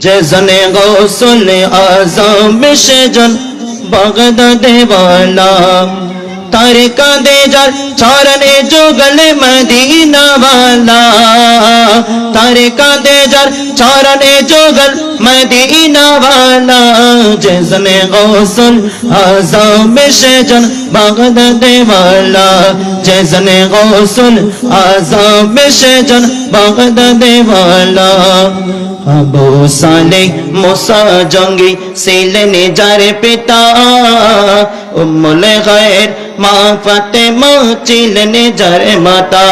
जने गौसल आज़म जन बगद देवाना। तारे का दे जल, चारने जुगल मदीना वाला। तारे का दे जल, चारने जुगल मदीना वाला। जने गौसल आज़म सेजल बगद देवाला। जने गौसल आज़म सेजल बगद देवाला। আবু সালে মুসা জঙ্গি ছিলেন যার পিতা। উম্মুল গায়ের মা ফাতেমা ছিলেন যার মাতা।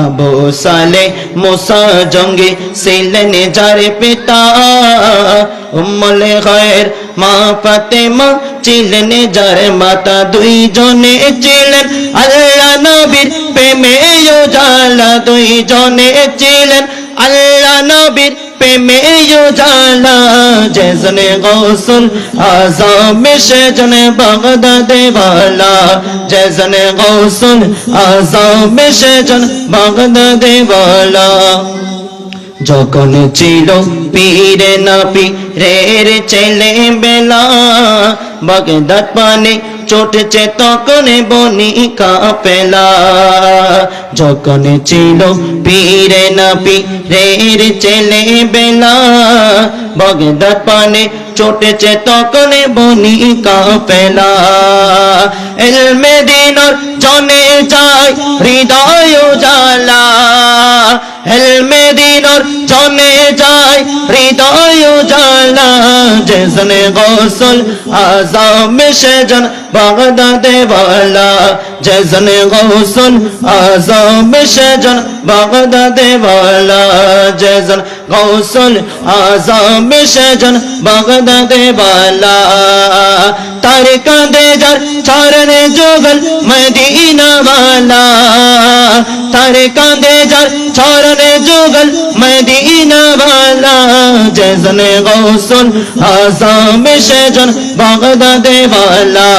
আবু সালে মুসা জঙ্গি ছিলেন যার পিতা। উম্মুল গায়ের মা ফাতেমা ছিলেন যার মাতা। দুইজনে ছিলেন আল্লাহ নবীর প্রেমে জালা দুইজনে ছিলেন আল্লাহ নবীর প্রেমে জানা, যেজনে গৌসুল আজম, সেজনে বাগদাদে বালা। যেজনে গৌসুল আজম, সেজন বাগদাদে বালা। যখন ছিল পীরে না পীরের ছেলে বেলা বাগদাদ পানে চটছে তখন বনি কাপেলা। যখন ছিল পীরে না পীরের ছেলে বেলা বাগদাদ পানে চটছে তখন বনি কাপেলা। এলমে দিনর জনে যায়, হৃদয় জালা জমে যায় হৃদয় জালা যেজনে গোসল আজম সেজন বাগদাদে বালা যেজনে গোসল আজম সেজন বাগদাদে বালা যেজন গোসল আজম সেজন বাগদাদে বালা তার কাঁদে যার চারণ যুগল মদিনা বালা সারে কাঁদে যার ছড়ারে যুগল মদিনা ভালা জেজনে গৌসুল আসাম সেজন বাগদাদে ভালা